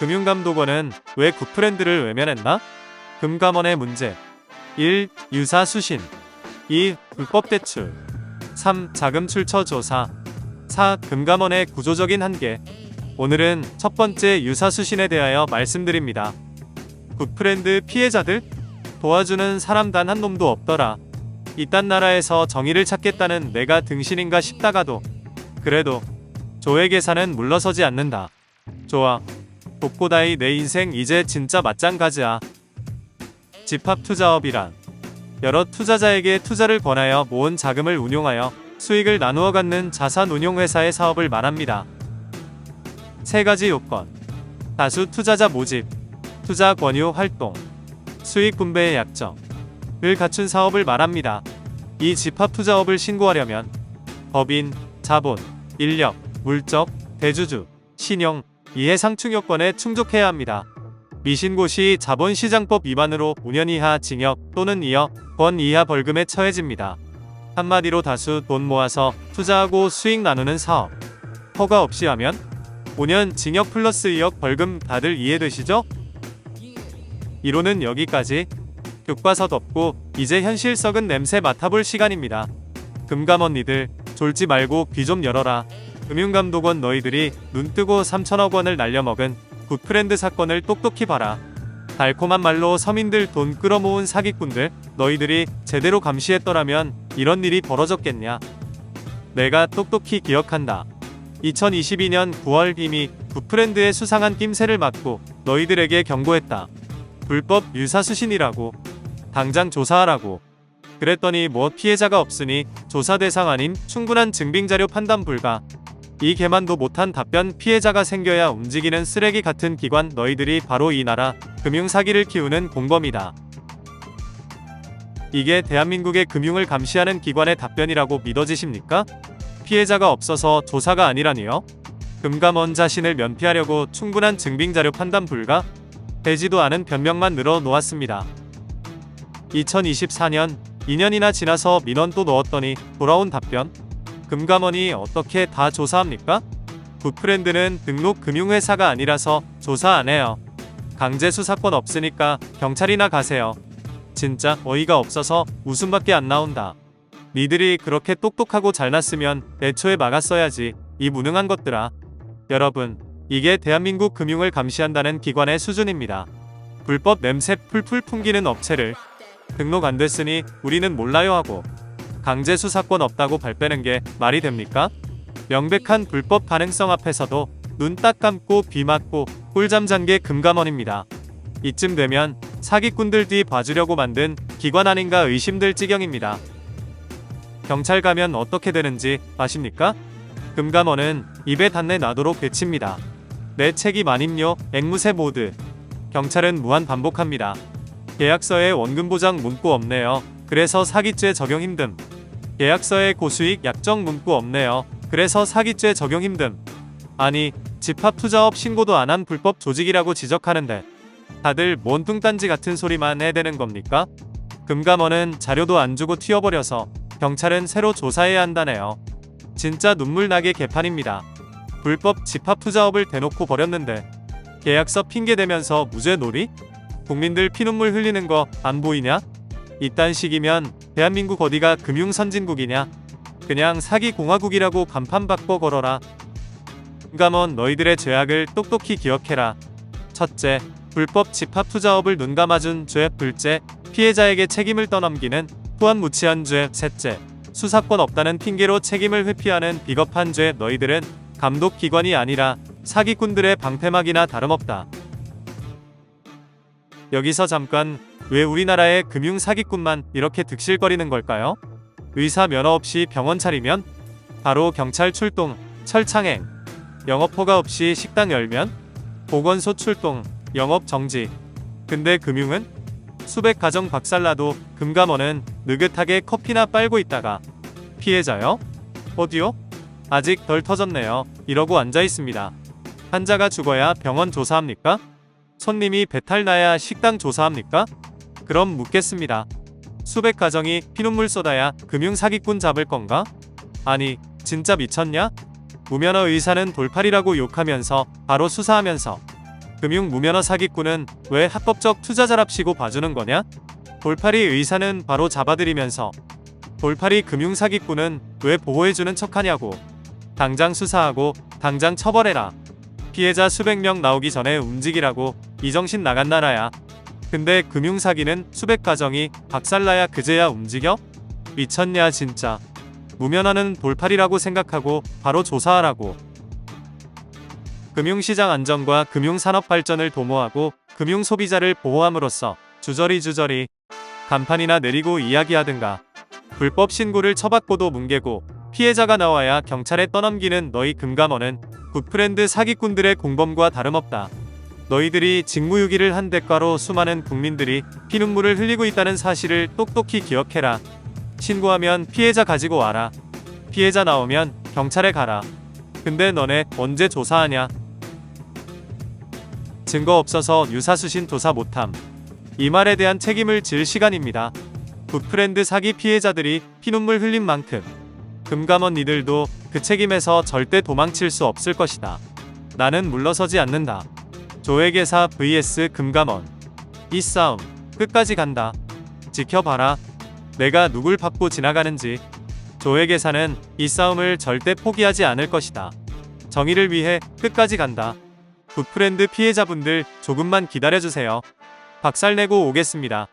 금융감독원은 왜 굿프렌드를 외면했나? 금감원의 문제 1. 유사 수신 2. 불법 대출 3. 자금 출처 조사 4. 금감원의 구조적인 한계 오늘은 첫 번째 유사 수신에 대하여 말씀드립니다. 굿프렌드 피해자들? 도와주는 사람 단 한 놈도 없더라. 이딴 나라에서 정의를 찾겠다는 내가 등신인가 싶다가도 그래도 조의 계산은 물러서지 않는다. 좋아. 복고다이 내 인생 이제 진짜 가즈아. 집합 투자업이란 여러 투자자에게 투자를 권하여 모은 자금을 운용하여 수익을 나누어 갖는 자산 운용 회사의 사업을 말합니다. 세 가지 요건. 다수 투자자 모집, 투자 권유 활동, 수익 분배의 약정을 갖춘 사업을 말합니다. 이 집합 투자업을 신고하려면 법인, 자본, 인력, 물적, 대주주, 신용, 이해 상충 요건에 충족해야 합니다. 미신고 시 자본시장법 위반으로 5년 이하 징역 또는 2억 원 이하 벌금에 처해집니다. 한마디로 다수 돈 모아서 투자하고 수익 나누는 사업. 허가 없이 하면 5년 징역 플러스 2억 벌금 다들 이해되시죠? 이론은 여기까지. 교과서 덮고 이제 현실 썩은 냄새 맡아볼 시간입니다. 금감 언니들 졸지 말고 귀 좀 열어라. 금융감독원 너희들이 눈 뜨고 3천억 원을 날려먹은 굿프렌드 사건을 똑똑히 봐라. 달콤한 말로 서민들 돈 끌어모은 사기꾼들 너희들이 제대로 감시했더라면 이런 일이 벌어졌겠냐. 내가 똑똑히 기억한다. 2022년 9월 이미 굿프렌드의 수상한 낌새를 맞고 너희들에게 경고했다. 불법 유사수신이라고. 당장 조사하라고. 그랬더니 뭐 피해자가 없으니 조사 대상 아닌 충분한 증빙 자료 판단 불가. 이 개만도 못한 답변 피해자가 생겨야 움직이는 쓰레기 같은 기관 너희들이 바로 이 나라 금융사기를 키우는 공범이다. 이게 대한민국의 금융을 감시하는 기관의 답변이라고 믿어지십니까? 피해자가 없어서 조사가 아니라니요? 금감원 자신을 면피하려고 충분한 증빙자료 판단 불가? 되지도 않은 변명만 늘어 놓았습니다. 2024년 2년이나 지나서 민원 또 넣었더니 돌아온 답변? 금감원이 어떻게 다 조사합니까? 굿프렌드는 등록 금융회사가 아니라서 조사 안 해요. 강제 수사권 없으니까 경찰이나 가세요. 진짜 어이가 없어서 웃음밖에 안 나온다. 니들이 그렇게 똑똑하고 잘났으면 애초에 막았어야지. 이 무능한 것들아. 여러분, 이게 대한민국 금융을 감시한다는 기관의 수준입니다. 불법 냄새 풀풀 풍기는 업체를 등록 안 됐으니 우리는 몰라요 하고 강제 수사권 없다고 발빼는 게 말이 됩니까? 명백한 불법 가능성 앞에서도 눈 딱 감고 귀 막고 꿀잠 잔 게 금감원입니다. 이쯤 되면 사기꾼들 뒤 봐주려고 만든 기관 아닌가 의심될 지경입니다. 경찰 가면 어떻게 되는지 아십니까? 금감원은 입에 단내 놔도록 외칩니다. 내 책임 아님요 앵무새 모드. 경찰은 무한 반복합니다. 계약서에 원금 보장 문구 없네요. 그래서 사기죄 적용 힘듦. 계약서에 고수익 약정 문구 없네요. 그래서 사기죄 적용 힘듦. 아니, 집합 투자업 신고도 안 한 불법 조직이라고 지적하는데 다들 뭔 뚱딴지 같은 소리만 해대는 겁니까? 금감원은 자료도 안 주고 튀어버려서 경찰은 새로 조사해야 한다네요. 진짜 눈물 나게 개판입니다. 불법 집합 투자업을 대놓고 버렸는데 계약서 핑계 대면서 무죄 놀이? 국민들 피눈물 흘리는 거 안 보이냐? 이딴 식이면 대한민국 어디가 금융 선진국이냐? 그냥 사기 공화국이라고 간판 바꿔 걸어라. 금감원 너희들의 죄악을 똑똑히 기억해라. 첫째, 불법 집합 투자업을 눈 감아준 죄. 둘째, 피해자에게 책임을 떠넘기는 후한 무치한 죄. 셋째, 수사권 없다는 핑계로 책임을 회피하는 비겁한 죄. 너희들은 감독기관이 아니라 사기꾼들의 방패막이나 다름없다. 여기서 잠깐 왜 우리나라의 금융 사기꾼만 이렇게 득실거리는 걸까요? 의사 면허 없이 병원 차리면 바로 경찰 출동, 철창행, 영업 허가 없이 식당 열면 보건소 출동, 영업 정지. 근데 금융은 수백 가정 박살나도 금감원은 느긋하게 커피나 빨고 있다가 피해자요? 어디요? 아직 덜 터졌네요. 이러고 앉아 있습니다. 환자가 죽어야 병원 조사합니까? 손님이 배탈 나야 식당 조사합니까? 그럼 묻겠습니다. 수백 가정이 피눈물 쏟아야 금융 사기꾼 잡을 건가? 아니, 진짜 미쳤냐? 무면허 의사는 돌팔이라고 욕하면서 바로 수사하면서 금융 무면허 사기꾼은 왜 합법적 투자자랍시고 봐주는 거냐? 돌팔이 의사는 바로 잡아들이면서 돌팔이 금융 사기꾼은 왜 보호해주는 척하냐고. 당장 수사하고 당장 처벌해라. 피해자 수백 명 나오기 전에 움직이라고 이 정신 나간 나라야. 근데 금융 사기는 수백 가정이 박살나야 그제야 움직여? 미쳤냐 진짜. 무면허는 돌팔이라고 생각하고 바로 조사하라고. 금융시장 안정과 금융산업 발전을 도모하고 금융 소비자를 보호함으로써 주저리 주저리 간판이나 내리고 이야기하든가 불법 신고를 처받고도 뭉개고 피해자가 나와야 경찰에 떠넘기는 너희 금감원은 굿프렌드 사기꾼들의 공범과 다름없다. 너희들이 직무유기를 한 대가로 수많은 국민들이 피눈물을 흘리고 있다는 사실을 똑똑히 기억해라. 신고하면 피해자 가지고 와라. 피해자 나오면 경찰에 가라. 근데 너네 언제 조사하냐? 증거 없어서 유사수신 조사 못함. 이 말에 대한 책임을 질 시간입니다. 굿프렌드 사기 피해자들이 피눈물 흘린 만큼 금감원 니들도 그 책임에서 절대 도망칠 수 없을 것이다. 나는 물러서지 않는다. 조회계사 vs 금감원. 이 싸움 끝까지 간다. 지켜봐라. 내가 누굴 밟고 지나가는지. 조회계사는 이 싸움을 절대 포기하지 않을 것이다. 정의를 위해 끝까지 간다. 굿프렌드 피해자분들 조금만 기다려주세요. 박살내고 오겠습니다.